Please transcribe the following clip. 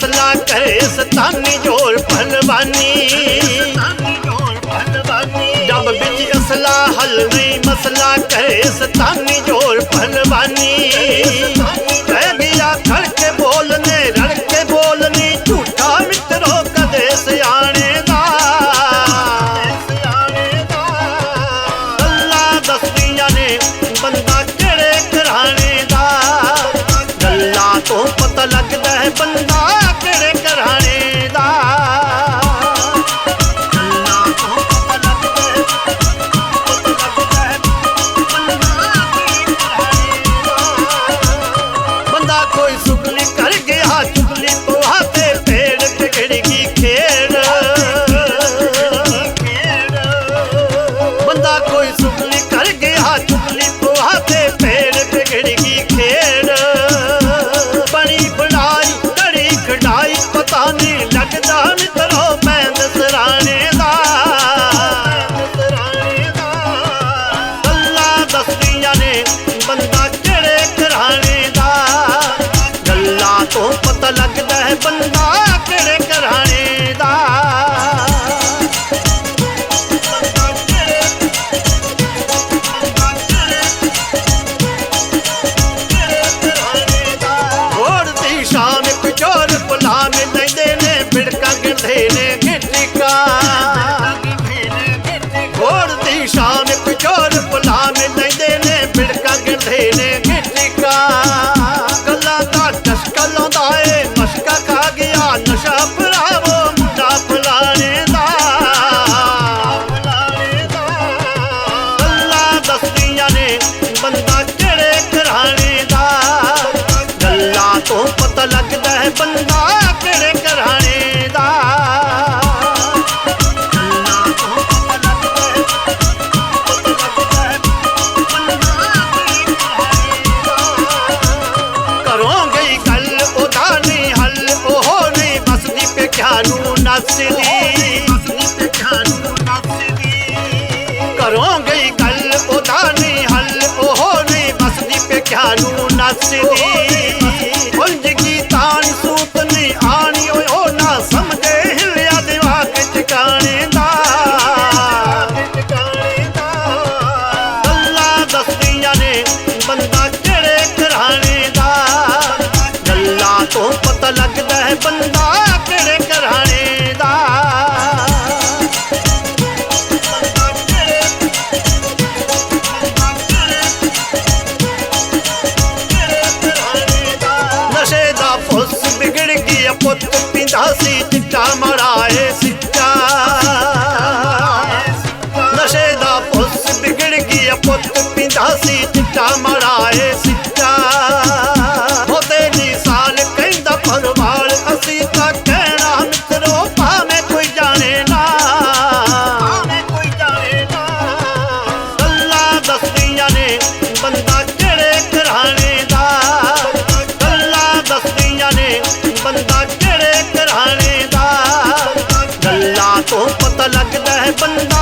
ਕਰੇ ਸਤਾਨੀ ਜੋਰ ਪਹਿਲਵਾਨੀ ਜਬ ਵਿੱਚ ਅਸਲਾ ਹੱਲ ਨਹੀਂ ਮਸਲਾ ਕਰੇ ਸਤਾਨੀ ਜੋਰ ਪਹਿਲਵਾਨੀ ਕਹਿ ਗਿਆ ਖੜ ਕੇ ਬੋਲਨੇ ਰੜ ਕੇ ਬੋਲਨੀ ਝੂਠਾ ਮਿੱਤਰੋ ਕਦੇ ਸਿਆਣੇ ਦਾ ਗੱਲਾਂ ਦੱਸਦੀਆਂ ਨੇ ਬੰਦਾ ਕਿਹੜੇ ਘਰਾਣੇ ਦਾ ਗੱਲਾਂ ਤੋਂ ਪਤਾ ਲੱਗਦਾ ਹੈ ਪਤਾ ਨਹੀਂ ਲੱਗਦਾ ਮਿੱਤਰੋ ਪੈਂਦ ਸਰਾਣੇ ਦਾ ਗੱਲਾਂ ਦੱਸਦੀਆਂ ਨੇ ਬੰਦਾ ਕਿਹੜੇ ਘਰਾਣੇ ਦਾ। ਗੱਲਾਂ ਤੋਂ ਪਤਾ ਲੱਗਦਾ ਹੈ ਬੰਦਾ ਬੰਦਾ ਕਿਹੜੇ ਘਰਾਣੇ ਦਾ? ਗੱਲਾਂ ਤੋਂ ਪਤਾ ਲੱਗਦਾ ਹੈ ਬੰਦਾ ਕਿਹੜੇ ਘਰਾਣੇ ਦਾ? ਘਰੋਂ ਗਈ ਗੱਲ ਉਹਦਾ ਨਹੀਂ ਹੱਲ ਉਹ ਨਹੀਂ ਬਸਦੀ ਪੇਖਿਆ ਨੂੰ ਨੱਸਦੀ। ਘਰੋਂ ਗਈ ਉਹਦਾ ਨਹੀਂ ਹੱਲ, ਉਹ ਨਹੀਂ ਬਸਦੀ ਪੇਖਿਆ ਨੂੰ ਨੱਸਦੀ ਉਲਝ ਗਈ ਤਾਣੀ ਸੂਤ ਨਹੀਂ ਆਣੀ, ਓਏ ਉਹ ਨਾ ਸਮਝੇ ਹਿਲਿਆ ਦਿਮਾਗ ਟਿਕਾਣੇ ਦਾ। ਗੱਲਾਂ ਦੱਸਦੀਆਂ ਨੇ ਬੰਦਾ ਕਿਹੜੇ ਘਰਾਣੇ ਦਾ। ਗੱਲਾਂ ਤੋਂ ਪਤਾ ਲੱਗਦਾ ਹੈ ਬੰਦਾ ਕਿਹੜੇ ਵਿਗੜ ਗਿਆ ਪੁੱਤ ਪਿੰਦਾ ਸੀ ਚਿੱਟਾ ਮਰਾਏ ਸਿੱਟਾ ਨਸ਼ੇ ਦਾ ਫੁੱਸ ਵਿਗੜ ਗਿਆ ਪੁੱਤ ਪਿੰਦਾ ਸੀ ਚਿੱਟਾ ਮਰਾਏ ਸਿੱਟਾ ਬੰਦਾ ਕਿਹੜੇ ਘਰਾਣੇ ਦਾ? ਗੱਲਾਂ ਤੋਂ ਪਤਾ ਲੱਗਦਾ ਹੈ ਬੰਦਾ